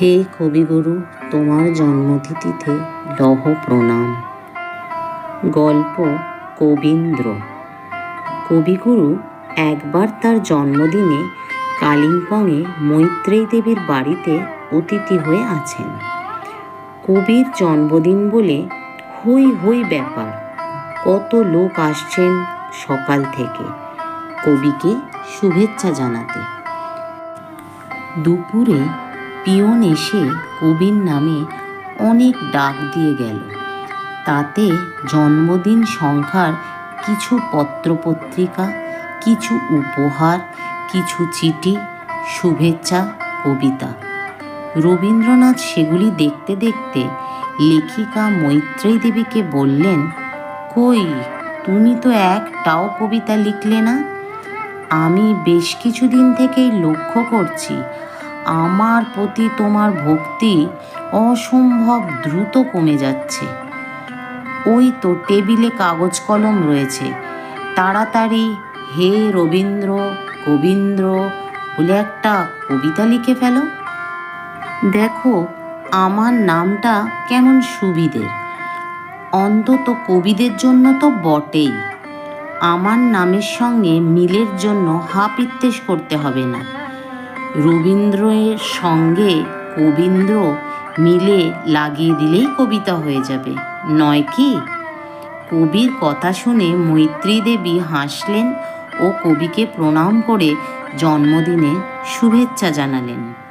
হে কবিগুরু, তোমার জন্মতিথিতে লহ প্রণাম। গল্প কবীন্দ্র। কবিগুরু একবার তার জন্মদিনে কালিম্পংয়ে মৈত্রেয়ী দেবীর বাড়িতে অতিথি হয়ে আছেন। কবির জন্মদিন বলে হই হই ব্যাপার। কত লোক আসছেন সকাল থেকে। কবিকে শুভেচ্ছা জানাতে। দুপুরে পিয়ন এসে কবির নামে অনেক ডাক দিয়ে গেল। তাতে জন্মদিন সংখ্যার কিছু পত্রপত্রিকা, কিছু উপহার, কিছু চিঠি, শুভেচ্ছা, কবিতা। রবীন্দ্রনাথ সেগুলি দেখতে দেখতে লেখিকা মৈত্রী দেবীকে বললেন, কই, তুমি তো একটাও কবিতা লিখলে না? আমি বেশ কিছুদিন থেকেই লক্ষ্য করছি আমার প্রতি তোমার ভক্তি অসম্ভব দ্রুত কমে যাচ্ছে। ওই তো টেবিলে কাগজ কলম রয়েছে। তাড়াতাড়ি হে রবীন্দ্র, গোবিন্দ্র, বলে একটা কবিতা লিখে ফেলো। দেখো, আমার নামটা কেমন সুবিধের। অন্তত কবিদের জন্য তো বটেই। আমার নামের সঙ্গে মিলের জন্য হাপ ইত্তেশ করতে হবে না। রবীন্দ্রের সঙ্গে কবীন্দ্র মিলে লাগিয়ে দিলেই কবিতা হয়ে যাবে। নয় কি? কবির কথা শুনে মৈত্রী দেবী হাসলেন ও কবিকে প্রণাম করে জন্মদিনে শুভেচ্ছা জানালেন।